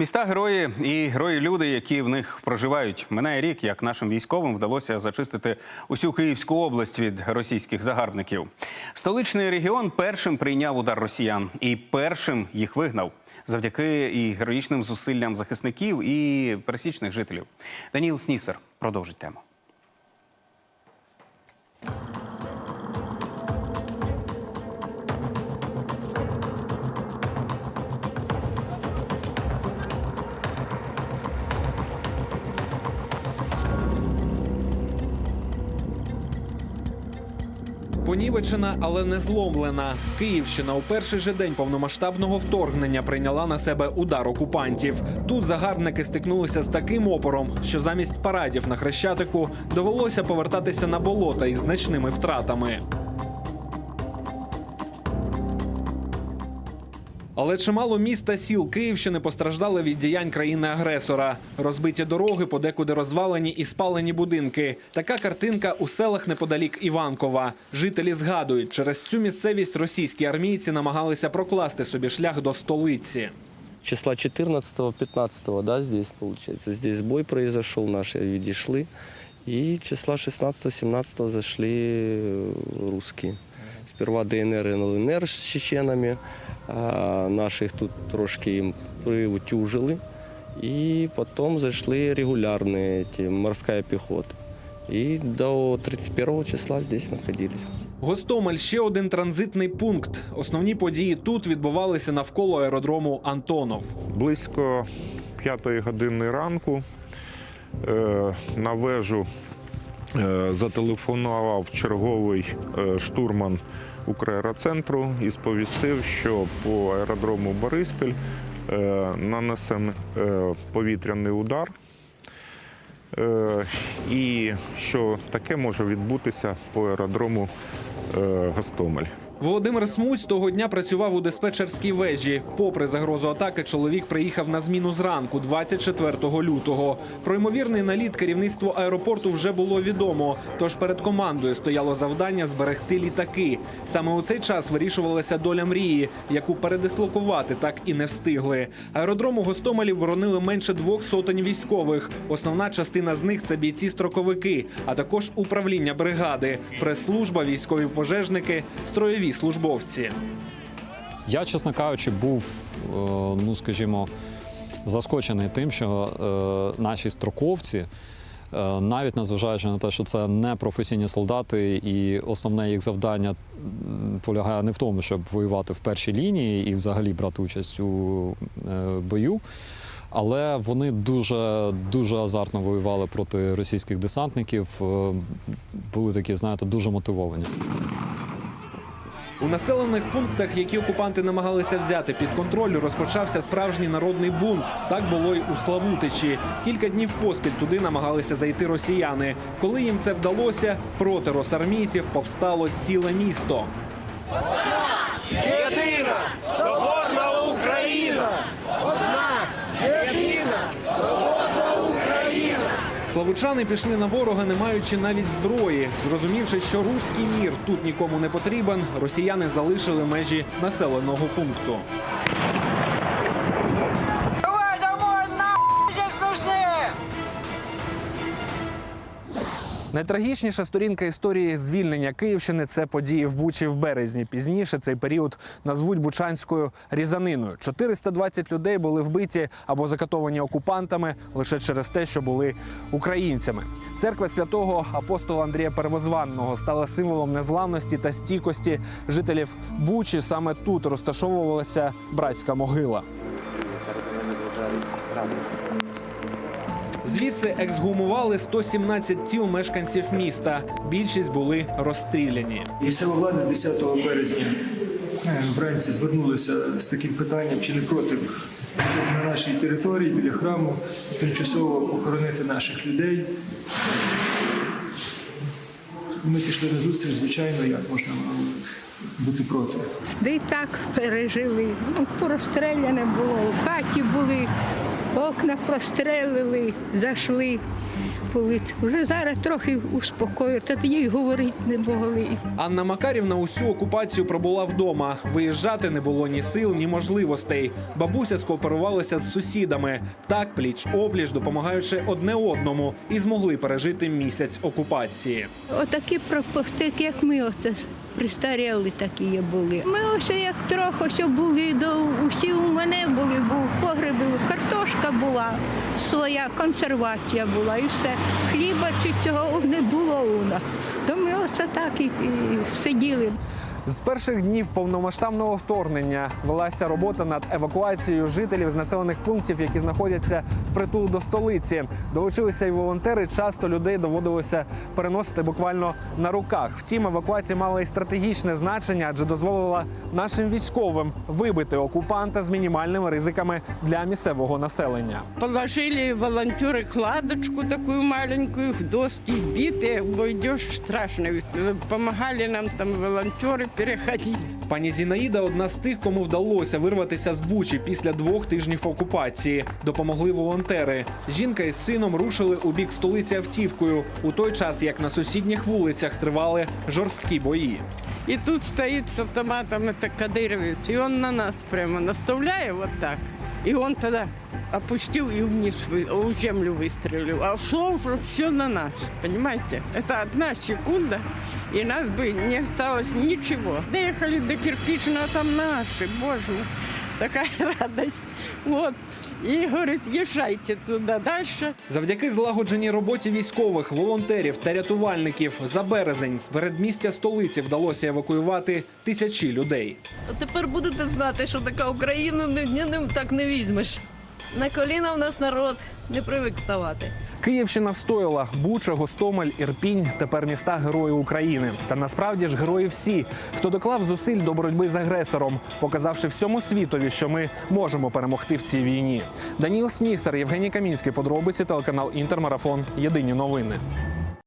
Міста герої і герої люди, які в них проживають. Минає рік, як нашим військовим вдалося зачистити усю Київську область від російських загарбників. Столичний регіон першим прийняв удар росіян і першим їх вигнав. Завдяки і героїчним зусиллям захисників і пересічних жителів. Даніл Снісер продовжить тему. Понівечена, але не зломлена. Київщина у перший же день повномасштабного вторгнення прийняла на себе удар окупантів. Тут загарбники стикнулися з таким опором, що замість парадів на хрещатику довелося повертатися на болота із значними втратами. Але чимало міст та сіл Київщини постраждали від діянь країни-агресора. Розбиті дороги, подекуди розвалені і спалені будинки. Така картинка у селах неподалік Іванкова. Жителі згадують, через цю місцевість російські армійці намагалися прокласти собі шлях до столиці. числа 14-15, да, здесь получается. Здесь бой произошел, наши відійшли. И числа 16-17 зашли русские. Сперва ДНР и ЛНР с чеченами, а наших тут трошки їм приутюжили. І потім зайшли регулярні эти, морська піхота. І до 31 числа здесь находились. Гостомель ще один транзитний пункт. Основні події тут відбувалися навколо аеродрому Антонов. Близько п'ятої години ранку е, на вежу зателефонував черговий е, штурман Украероцентру і сповістив, що по аеродрому Бориспіль е, нанесений е, повітряний удар. Е, І що таке може відбутися по аеродрому е, Гостомель. Володимир Смусь того дня працював у диспетчерській вежі. Попри загрозу атаки, чоловік приїхав на зміну зранку, 24 лютого. Про ймовірний наліт керівництву аеропорту вже було відомо. Тож перед командою стояло завдання зберегти літаки. Саме у цей час вирішувалася доля мрії, яку передислокувати так і не встигли. Аеродром у Гостомелі боронили менше двох сотень військових. Основна частина з них це бійці-строковики, а також управління бригади, прес-служба, військові пожежники, строєві службовці. Я, чесно кажучи, був, е, ну скажімо, заскочений тим, що е, наші строковці, е, навіть незважаючи на те, що це не професійні солдати, і основне їх завдання полягає не в тому, щоб воювати в першій лінії і взагалі брати участь у бою. Але вони дуже дуже азартно воювали проти російських десантників. Були такі, знаєте, дуже мотивовані. У населених пунктах, які окупанти намагалися взяти під контроль, розпочався справжній народний бунт. Так було й у Славутичі. Кілька днів поспіль туди намагалися зайти росіяни. Коли їм це вдалося, проти росармійців повстало ціле місто. Єдина соборна Україна! Одна єдина соборна Україна! Славучани пішли на ворога, не маючи навіть зброї. Зрозумівши, що руський мір тут нікому не потрібен, росіяни залишили межі населеного пункту. Найтрагічніша сторінка історії звільнення Київщини це події в Бучі в березні. Пізніше цей період назвуть Бучанською різаниною. 420 людей були вбиті або закатовані окупантами лише через те, що були українцями. Церква святого апостола Андрія Первозванного стала символом незламності та стійкості жителів Бучі. Саме тут розташовувалася братська могила. Звідси ексгумували 117 тіл мешканців міста. Більшість були розстріляні. Місцева влада 10 березня е, вранці звернулися з таким питанням, чи не проти, щоб на нашій території біля храму тимчасово похоронити наших людей. Ми пішли на зустріч, звичайно, як можна бути проти. Да і так пережили. Ну, порозстріляне було, в хаті були окна прострелили, зайшли. Вулиці. Вже зараз трохи успокоїли, та тоді й говорити не могли. Анна Макарівна усю окупацію пробула вдома. Виїжджати не було ні сил, ні можливостей. Бабуся скооперувалася з сусідами, так пліч опліч, допомагаючи одне одному, і змогли пережити місяць окупації. Отакі пропустики, як ми оце пристаріли такі є були. Ми ось як трохи що були, до усі у мене були, був погреб, картошка була, своя консервація була і все. Хліба чи цього не було у нас. То ми оце так і, і сиділи. З перших днів повномасштабного вторгнення велася робота над евакуацією жителів з населених пунктів, які знаходяться впритул до столиці. Долучилися й волонтери. Часто людей доводилося переносити буквально на руках. Втім, евакуація мала і стратегічне значення, адже дозволила нашим військовим вибити окупанта з мінімальними ризиками для місцевого населення. Положили волонтеры кладочку такую маленькую, в доски биты, бо идешь страшно. Ведь, э, Помогали нам там волонтеры переходить. Пані Зінаїда одна з тих, кому вдалося вирватися з Бучі після двох тижнів окупації. Допомогли волонтери. Жінка із сином рушили у бік столиці автівкою у той час, як на сусідніх вулицях тривали жорсткі бої. И тут стоит с автоматом это кадыровец, и он на нас прямо наставляет вот так. И он тогда опустил и вниз, вы- в землю выстрелил. А шло уже все на нас, понимаете? Это одна секунда, и нас бы не осталось ничего. Доехали до кирпичного, там наши, боже мой. Такая радость. Вот. И говорит, езжайте туда дальше. Завдяки злагодженій роботі військових, волонтерів та рятувальників за березень з передмістя столиці вдалося евакуювати тисячі людей. Тепер будете знати, що така Україну не, не, не- так не візьмеш. На коліна в нас народ не привик ставати. Київщина встояла Буча, Гостомель, Ірпінь тепер міста герої України. Та насправді ж герої всі, хто доклав зусиль до боротьби з агресором, показавши всьому світові, що ми можемо перемогти в цій війні. Даніл Снісер, Євгеній Камінський, подробиці телеканал Інтермарафон. Єдині новини.